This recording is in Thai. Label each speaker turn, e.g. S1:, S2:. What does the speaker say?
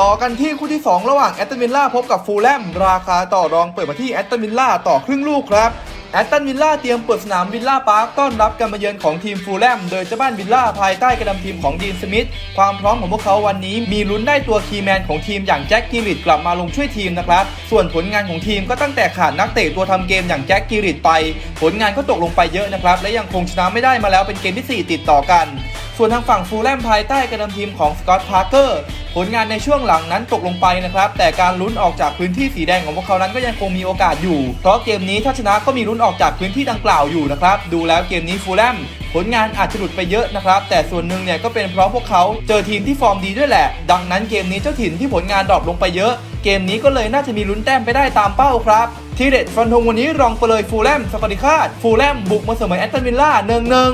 S1: ต่อกันที่คู่ที่ 2 ระหว่างแอตตันวิลล่าพบกับฟูลแลมราคาต่อรองเปิดมาที่แอตตันวิลล่าต่อครึ่งลูกครับแอตตันวิลล่าเตรียมเปิดสนามวิลล่าพาร์คต้อนรับการมาเยือนของทีมฟูลแลม โดยเจ้าบ้านวิลล่าภายใต้การนำทีมของดีนสมิธความพร้อมของพวกเขาวันนี้มีลุ้นได้ตัวคีแมนของทีมอย่างแจ็คกิริตกลับมาลงช่วยทีมนะครับ ส่วนผลงานของทีมก็ตั้งแต่ขาดนักเตะตัวทำเกมอย่างแจ็คกิริตไป ผลงานก็ตกลงไปเยอะนะครับ และยังคงชนะไม่ได้มาแล้วเป็นเกมที่สี่ติดต่อกัน ส่วนทางฝั่งฟูลแลมภายใต้การนำทีมของสกอตต์พาร์เกอร์ ผลงานในช่วงหลังนั้นตกลงไปนะครับ แต่การลุ้นออกจากพื้นที่สีแดงของพวกเขานั้นก็ยังคงมีโอกาสอยู่ เพราะเกมนี้ถ้าชนะก็มีลุ้นออกจากพื้นที่ดังกล่าวอยู่นะครับ ดูแล้วเกมนี้ฟูลแลมผลงานอาจจะหลุดไปเยอะนะครับ แต่ส่วนหนึ่งเนี่ยก็เป็นเพราะพวกเขาเจอทีมที่ฟอร์มดีด้วยแหละ ดังนั้นเกมนี้เจ้าถิ่นที่ผลงานดรอปลงไปเยอะ เกมนี้ก็เลยน่าจะมีลุ้นแต้มไปได้ตามเป้าครับทีเด็ดฟันธงวันนี้รองไปเลยฟูลแลมสกอติคาดฟูลแลมบุกมาเสมอแอตตันวิลล่าหนึ่งหนึ่ง